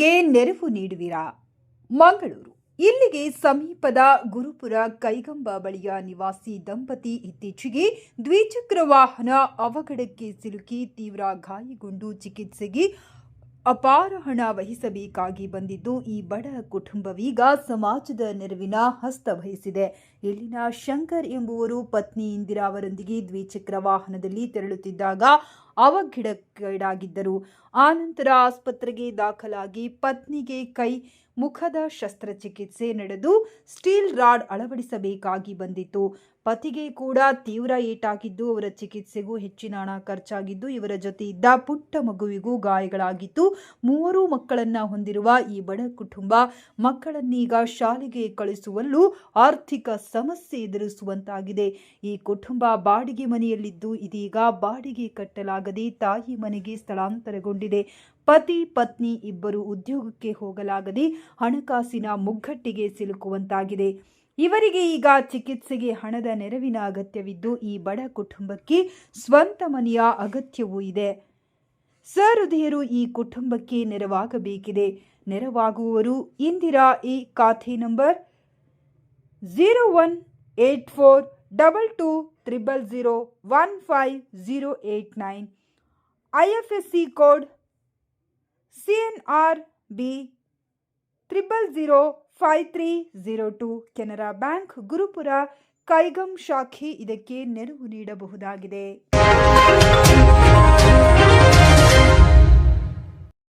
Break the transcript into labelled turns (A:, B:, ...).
A: ನೆರವು ನೀಡುವಿರಾ? ಮಂಗಳೂರು. ಇಲ್ಲಿಗೆ ಸಮೀಪದ ಗುರುಪುರ ಕೈಗಂಬ ಬಳಿಯ ನಿವಾಸಿ ದಂಪತಿ ಇತ್ತೀಚೆಗೆ ದ್ವಿಚಕ್ರ ವಾಹನ ಅವಘಡಕ್ಕೆ ಸಿಲುಕಿ ತೀವ್ರ ಗಾಯಗೊಂಡು ಚಿಕಿತ್ಸೆಗೆ ಅಪಾರ ಹಣ ವಹಿಸಬೇಕಾಗಿ ಬಂದಿದ್ದು, ಈ ಬಡ ಕುಟುಂಬವೀಗ ಸಮಾಜದ ನೆರವಿನ ಹಸ್ತ ವಹಿಸಿದೆ. ಇಲ್ಲಿನ ಶಂಕರ್ ಎಂಬುವರು ಪತ್ನಿ ಇಂದಿರಾ ಅವರೊಂದಿಗೆ ದ್ವಿಚಕ್ರ ವಾಹನದಲ್ಲಿ ತೆರಳುತ್ತಿದ್ದಾಗ ಅವಘಡಕ್ಕೀಡಾಗಿದ್ದರು ಆನಂತರ ಆಸ್ಪತ್ರೆಗೆ ದಾಖಲಾಗಿ ಪತ್ನಿಗೆ ಕೈ ಮುಖದ ಶಸ್ತ್ರಚಿಕಿತ್ಸೆ ನಡೆದು ಸ್ಟೀಲ್ ರಾಡ್ ಅಳವಡಿಸಬೇಕಾಗಿ ಬಂದಿತ್ತು. ಪತಿಗೆ ಕೂಡ ತೀವ್ರ ಏಟಾಗಿದ್ದು, ಅವರ ಚಿಕಿತ್ಸೆಗೂ ಹೆಚ್ಚಿನ ಹಣ ಖರ್ಚಾಗಿದ್ದು, ಇವರ ಜೊತೆ ಇದ್ದ ಪುಟ್ಟ ಮಗುವಿಗೂ ಗಾಯಗಳಾಗಿತ್ತು. ಮೂವರು ಮಕ್ಕಳನ್ನ ಹೊಂದಿರುವ ಈ ಬಡ ಕುಟುಂಬ ಮಕ್ಕಳನ್ನೀಗ ಶಾಲೆಗೆ ಕಳಿಸುವಲ್ಲೂ ಆರ್ಥಿಕ ಸಮಸ್ಯೆ ಎದುರಿಸುವಂತಾಗಿದೆ. ಈ ಕುಟುಂಬ ಬಾಡಿಗೆ ಮನೆಯಲ್ಲಿದ್ದು ಇದೀಗ ಬಾಡಿಗೆ ಕಟ್ಟಲಾಗದೆ ತಾಯಿ ಮನೆಗೆ ಸ್ಥಳಾಂತರಗೊಂಡಿದೆ. ಪತಿ, ಪತ್ನಿ ಇಬ್ಬರು ಉದ್ಯೋಗಕ್ಕೆ ಹೋಗಲಾಗದೆ ಹಣಕಾಸಿನ ಮುಗ್ಗಟ್ಟಿಗೆ ಸಿಲುಕುವಂತಾಗಿದೆ. ಇವರಿಗೆ ಈಗ ಚಿಕಿತ್ಸೆಗೆ ಹಣದ ನೆರವಿನ ಅಗತ್ಯವಿದ್ದು ಈ ಬಡ ಕುಟುಂಬಕ್ಕೆ ಸ್ವಂತ ಮನೆಯ ಅಗತ್ಯವೂ ಇದೆ. ಸಹೃದಯರು ಈ ಕುಟುಂಬಕ್ಕೆ ನೆರವಾಗಬೇಕಿದೆ. ನೆರವಾಗುವವರು ಇಂದಿರಾ ಈ ಖಾತೆ number zero one eight four double two triple zero one five zero eight nine. I F S C code C N R B triple zero five three zero two Canara bank Gurupura Kaigam ಶಾಖೆ ಇದಕ್ಕೆ ನೆರವು ನೀಡಬಹುದಾಗಿದೆ.